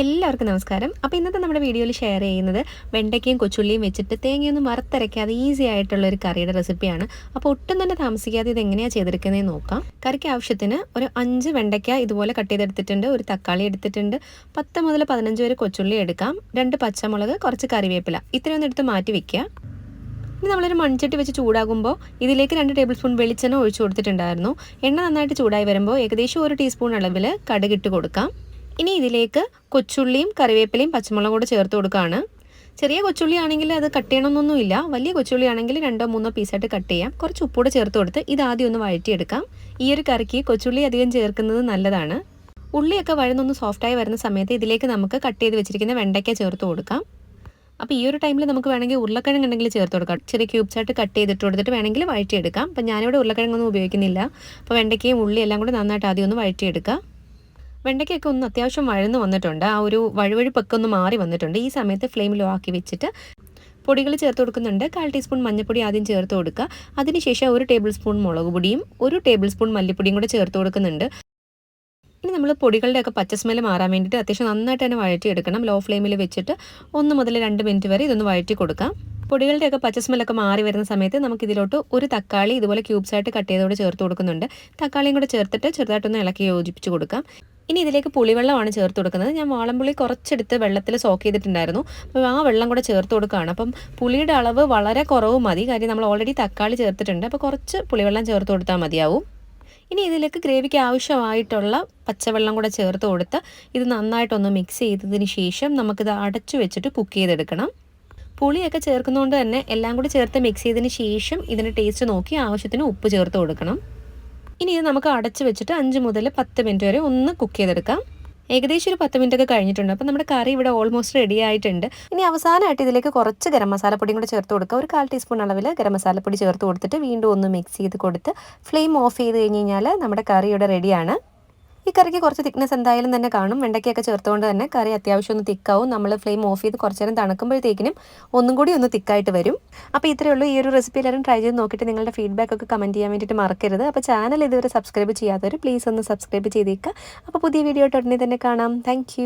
എല്ലാവർക്കും നമസ്കാരം. അപ്പോൾ ഇന്നത്തെ നമ്മുടെ വീഡിയോയിൽ ഷെയർ ചെയ്യുന്നത് വെണ്ടയ്ക്കയും കൊച്ചുള്ളിയും വെച്ചിട്ട് തേങ്ങയൊന്നും വറുത്തരയ്ക്കാതെ ഈസി ആയിട്ടുള്ള ഒരു കറിയുടെ റെസിപ്പിയാണ് അപ്പോൾ ഒട്ടും തന്നെ താമസിക്കാതെ ഇത് എങ്ങനെയാണ് ചെയ്തെടുക്കുന്നതെന്ന് നോക്കാം. കറിക്ക് ആവശ്യത്തിന് ഒരു അഞ്ച് വെണ്ടയ്ക്ക ഇതുപോലെ കട്ട് ചെയ്തെടുത്തിട്ടുണ്ട്. ഒരു തക്കാളി എടുത്തിട്ടുണ്ട്. പത്ത് മുതൽ പതിനഞ്ച് വരെ കൊച്ചുള്ളി എടുക്കാം. രണ്ട് പച്ചമുളക് കുറച്ച് കറിവേപ്പില. ഇത്രയൊന്നും എടുത്ത് മാറ്റി വെക്കുക. ഇനി നമ്മളൊരു മൺചട്ടി വെച്ച് ചൂടാകുമ്പോൾ ഇതിലേക്ക് രണ്ട് ടേബിൾ സ്പൂൺ വെളിച്ചെണ്ണ ഒഴിച്ചു കൊടുത്തിട്ടുണ്ടായിരുന്നു. എണ്ണ നന്നായിട്ട് ചൂടായി വരുമ്പോൾ ഏകദേശം ഒരു ടീസ്പൂൺ അളവിൽ കടുകിട്ട് കൊടുക്കാം. ഇനി ഇതിലേക്ക് കൊച്ചുള്ളിയും കറിവേപ്പിലയും പച്ചമുളകും കൂടെ ചേർത്ത് കൊടുക്കുകയാണ് ചെറിയ കൊച്ചുള്ളി ആണെങ്കിൽ അത് കട്ട് ചെയ്യണമെന്നൊന്നുമില്ല വലിയ കൊച്ചുള്ളി ആണെങ്കിൽ രണ്ടോ മൂന്നോ പീസായിട്ട് കട്ട് ചെയ്യാം. കുറച്ച് ഉപ്പൂടെ ചേർത്ത് കൊടുത്ത് ഇത് ആദ്യം ഒന്ന് വഴറ്റിയെടുക്കാം. ഈ ഒരു കറിക്ക് കൊച്ചുള്ളി അധികം ചേർക്കുന്നത് നല്ലതാണ്. ഉള്ളിയൊക്കെ വഴുന്നൊന്ന് സോഫ്റ്റായി വരുന്ന സമയത്ത് ഇതിലേക്ക് നമുക്ക് കട്ട് ചെയ്ത് വെച്ചിരിക്കുന്ന വെണ്ടയ്ക്ക ചേർത്ത് കൊടുക്കാം. അപ്പോൾ ഈ ഒരു ടൈമിൽ നമുക്ക് വേണമെങ്കിൽ ഉരുളക്കിഴങ്ങ് ഉണ്ടെങ്കിൽ ചേർത്ത് കൊടുക്കാം. ചെറിയ ക്യൂബ്സ് ആയിട്ട് കട്ട് ചെയ്തിട്ട് കൊടുത്തിട്ട് വേണമെങ്കിൽ വഴറ്റിയെടുക്കാം. അപ്പം ഞാനിവിടെ ഉരുളക്കിഴങ്ങൊന്നും ഉപയോഗിക്കുന്നില്ല. അപ്പോൾ വെണ്ടയ്ക്കയും ഉള്ളി എല്ലാം കൂടി നന്നായിട്ട് ആദ്യം ഒന്ന് വഴറ്റിയെടുക്കാം. വെണ്ടയ്ക്കൊക്കെ ഒന്ന് അത്യാവശ്യം വഴന്ന് വന്നിട്ടുണ്ട്. ആ ഒരു വഴുവഴുപ്പൊക്കെ ഒന്ന് മാറി വന്നിട്ടുണ്ട്. ഈ സമയത്ത് ഫ്ലെയിം ലോ ആക്കി വെച്ചിട്ട് പൊടികൾ ചേർത്ത് കൊടുക്കുന്നുണ്ട്. കാൽ ടീസ്പൂൺ മഞ്ഞൾപ്പൊടി ആദ്യം ചേർത്ത് കൊടുക്കുക. അതിനുശേഷം ഒരു ടേബിൾ സ്പൂൺ മുളക് പൊടിയും ഒരു ടേബിൾ സ്പൂൺ മല്ലിപ്പൊടിയും കൂടെ ചേർത്ത് കൊടുക്കുന്നുണ്ട്. ഇനി നമ്മൾ പൊടികളുടെയൊക്കെ പച്ച സ്മെൽ മാറാൻ വേണ്ടിയിട്ട് അത്യാവശ്യം നന്നായിട്ട് തന്നെ വഴറ്റിയെടുക്കണം. ലോ ഫ്ലെയിമിൽ വെച്ചിട്ട് ഒന്ന് മുതൽ രണ്ട് മിനിറ്റ് വരെ ഇതൊന്ന് വഴറ്റി കൊടുക്കാം. പൊടികളുടെയൊക്കെ പച്ച സ്മെല്ലൊക്കെ മാറി വരുന്ന സമയത്ത് നമുക്ക് ഇതിലോട്ട് ഒരു തക്കാളി ഇതുപോലെ ക്യൂബ്സായിട്ട് കട്ട് ചെയ്തോടെ ചേർത്ത് കൊടുക്കുന്നുണ്ട്. തക്കാളിയും കൂടെ ചേർത്തിട്ട് ചെറുതായിട്ടൊന്ന് ഇളക്കി യോജിപ്പിച്ച് കൊടുക്കാം. ഇനി ഇതിലേക്ക് പുളിവെള്ളമാണ് ചേർത്ത് കൊടുക്കുന്നത്. ഞാൻ വാളംപുളി കുറച്ചെടുത്ത് വെള്ളത്തിൽ സോക്ക് ചെയ്തിട്ടുണ്ടായിരുന്നു. അപ്പോൾ ആ വെള്ളം കൂടെ ചേർത്ത് കൊടുക്കുകയാണ്. അപ്പം പുളിയുടെ അളവ് വളരെ കുറവ് മതി. കാര്യം നമ്മൾ ഓൾറെഡി തക്കാളി ചേർത്തിട്ടുണ്ട്. അപ്പോൾ കുറച്ച് പുളിവെള്ളം ചേർത്ത് കൊടുത്താൽ മതിയാവും. ഇനി ഇതിലേക്ക് ഗ്രേവിക്ക് ആവശ്യമായിട്ടുള്ള പച്ചവെള്ളം കൂടെ ചേർത്ത് കൊടുത്ത് ഇത് നന്നായിട്ടൊന്ന് മിക്സ് ചെയ്തതിന് ശേഷം നമുക്കിത് അടച്ചു വെച്ചിട്ട് കുക്ക് ചെയ്തെടുക്കണം. പുളിയൊക്കെ ചേർക്കുന്നതുകൊണ്ട് തന്നെ എല്ലാം കൂടി ചേർത്ത് മിക്സ് ചെയ്തതിന് ശേഷം ഇതിന്റെ ടേസ്റ്റ് നോക്കി ആവശ്യത്തിന് ഉപ്പ് ചേർത്ത് കൊടുക്കണം. ഇനി ഇത് നമുക്ക് അടച്ചു വെച്ചിട്ട് അഞ്ച് മുതൽ പത്ത് മിനിറ്റ് വരെ ഒന്ന് കുക്ക് ചെയ്തെടുക്കാം. ഏകദേശം ഒരു പത്ത് മിനിറ്റ് ഒക്കെ കഴിഞ്ഞിട്ടുണ്ട്. അപ്പോൾ നമ്മുടെ കറി ഇവിടെ ഓൾമോസ്റ്റ് റെഡി ആയിട്ടുണ്ട്. ഇനി അവസാനമായിട്ട് ഇതിലേക്ക് കുറച്ച് ഗരം മസാലപ്പൊടിയും കൂടെ ചേർത്ത് കൊടുക്കുക ഒരു കാൽ ടീസ്പൂൺ അളവിൽ ഗരം മസാലപ്പൊടി ചേർത്ത് കൊടുത്തിട്ട് വീണ്ടും ഒന്ന് മിക്സ് ചെയ്ത് കൊടുത്ത് ഫ്ലെയിം ഓഫ് ചെയ്ത് കഴിഞ്ഞ് കഴിഞ്ഞാൽ നമ്മുടെ കറി ഇവിടെ റെഡിയാണ് ഈ കറിക്ക് കുറച്ച് തിക്നെസ് എന്തായാലും തന്നെ കാണും. വെണ്ടയ്ക്കൊക്കെ ചേർത്തുകൊണ്ട് തന്നെ കറി അത്യാവശ്യം ഒന്ന് തിക്കാവും നമ്മൾ ഫ്ലെയിം ഓഫ് ചെയ്ത് കുറച്ച് നേരം തണുക്കുമ്പോഴത്തേക്കിനും ഒന്നും കൂടി ഒന്ന് തിക്കായിട്ട് വരും. അപ്പോൾ ഇത്രയേ ഉള്ളൂ. ഈ ഒരു റെസിപ്പി എല്ലാവരും ട്രൈ ചെയ്ത് നോക്കിയിട്ട് നിങ്ങളുടെ ഫീഡ്ബാക്ക് ഒക്കെ കമന്റ് ചെയ്യാൻ വേണ്ടിയിട്ട് മറക്കരുത്. അപ്പോൾ ചാനൽ ഇതുവരെ സബ്സ്ക്രൈബ് ചെയ്യാത്തവർ പ്ലീസ് ഒന്ന് സബ്സ്ക്രൈബ് ചെയ്തേക്കുക അപ്പോൾ പുതിയ വീഡിയോ ഉടനെ തന്നെ കാണാം. താങ്ക്